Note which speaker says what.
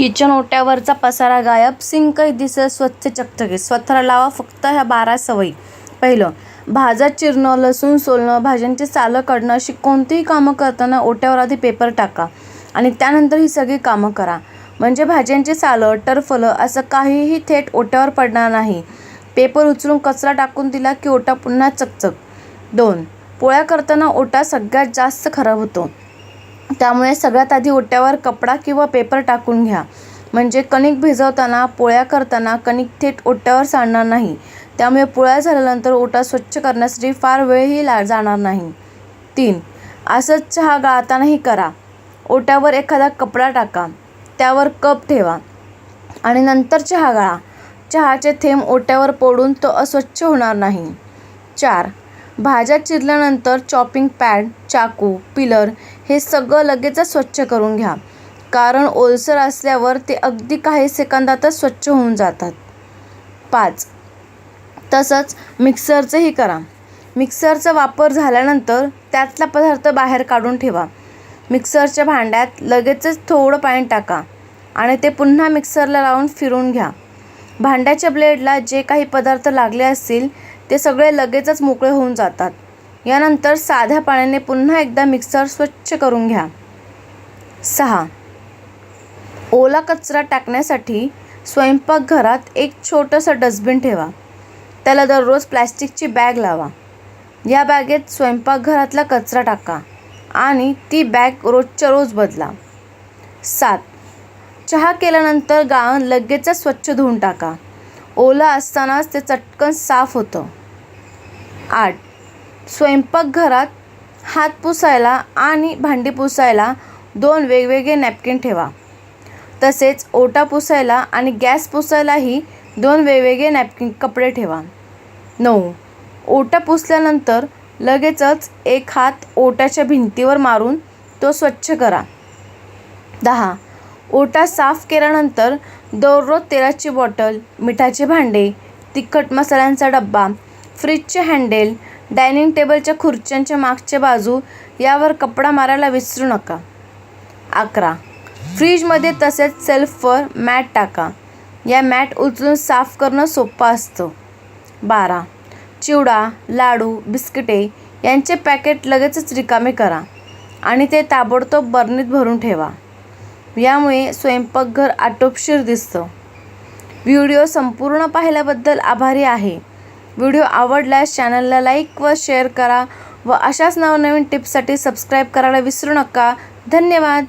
Speaker 1: Kitchen ओट्यावरचा पसारा गायब. सिंकही दिसत स्वच्छ चकचकीत. स्वतःला लावा फक्त ह्या बारा सवयी. पहिलं भाज्या चिरणं लसूण सोलणं भाज्यांची सालं काढणं अशी कोणतीही कामं करताना ओट्यावर आधी पेपर टाका आणि त्यानंतर ही सगळी कामं करा. म्हणजे भाज्यांची सालं टरफलं असं काहीही थेट ओट्यावर पडणार नाही. पेपर उचलून कचरा टाकून दिला की ओटा पुन्हा चकचक. दोन पोळ्या करताना ओटा सगळ्यात जास्त खराब होतो. त्यामुळे सगळ्यात आधी ओट्यावर कपडा किंवा पेपर टाकून घ्या. म्हणजे कणिक भिजवताना पोळ्या करताना कणिक थेट ओट्यावर सांडणार नाही. त्यामुळे पोळ्या झाल्यानंतर ओटा स्वच्छ करण्यासाठी फार वेळही ला जाणार नाही. तीन असंच चहा गाळतानाही करा. ओट्यावर एखादा कपडा टाका. त्यावर कप ठेवा. आणि नंतर चहा गाळा. चहाचे थेंब ओट्यावर पडून तो अस्वच्छ होणार नाही. चार भाज्या चिरल्यानंतर चॉपिंग पॅड चाकू पिलर हे सगळं लगेचच स्वच्छ करून घ्या. कारण ओलसर असल्यावर ते अगदी काही सेकंदातच स्वच्छ होऊन जातात. पाच. तसंच मिक्सरचंही करा. मिक्सरचा वापर झाल्यानंतर त्यातला पदार्थ बाहेर काढून ठेवा. मिक्सरच्या भांड्यात लगेचच थोडं पाणी टाका आणि ते पुन्हा मिक्सरला लावून फिरून घ्या. भांड्याच्या ब्लेडला जे काही पदार्थ लागले असतील ते सगळे लगेचच मोकळे होऊन जातात. यानंतर साध्या पाण्याने पुन्हा एकदा मिक्सर स्वच्छ करून घ्या. सहा. ओला कचरा टाकण्यासाठी स्वयंपाकघरात एक छोटंसं डस्टबिन ठेवा. त्याला दररोज प्लॅस्टिकची बॅग लावा. या बॅगेत स्वयंपाकघरातला कचरा टाका आणि ती बॅग रोजच्या रोज बदला. सात. चहा केल्यानंतर गाळण लगेचच स्वच्छ धुवून टाका. ओला असतानाच ते चटकन साफ होतं. आठ. स्वयंपाकघरात हात पुसायला आणि भांडी पुसायला दोन वेगवेगळे नॅपकिन ठेवा. तसेच ओटा पुसायला आणि गॅस पुसायलाही दोन वेगवेगळे नॅपकिन कपडे ठेवा. नऊ. ओटा पुसल्यानंतर लगेचच एक हात ओट्याच्या भिंतीवर मारून तो स्वच्छ करा. दहा. ओटा साफ केल्यानंतर दररोज तेलाची बॉटल मिठाचे भांडे तिखट मसाल्यांचा डब्बा फ्रीजचे हँडेल डायनिंग टेबलच्या खुर्च्यांच्या मागच्या बाजू यावर कपडा मारायला विसरू नका. अकरा. फ्रीजमध्ये तसेच सेल्फवर मॅट टाका. या मॅट उचलून साफ करणं सोपं असतं. बारा. चिवडा लाडू बिस्किटे यांचे पॅकेट लगेचच रिकामे करा आणि ते ताबडतोब बरणीत भरून ठेवा. यामुळे स्वयंपाकघर आटोपशीर दिसतं. व्हिडिओ संपूर्ण पाहिल्याबद्दल आभारी आहे. व्हिडिओ आवडल्यास चॅनलला लाईक व शेअर करा व अशाच नवनवीन टिप्ससाठी सबस्क्राईब करायला विसरू नका. धन्यवाद.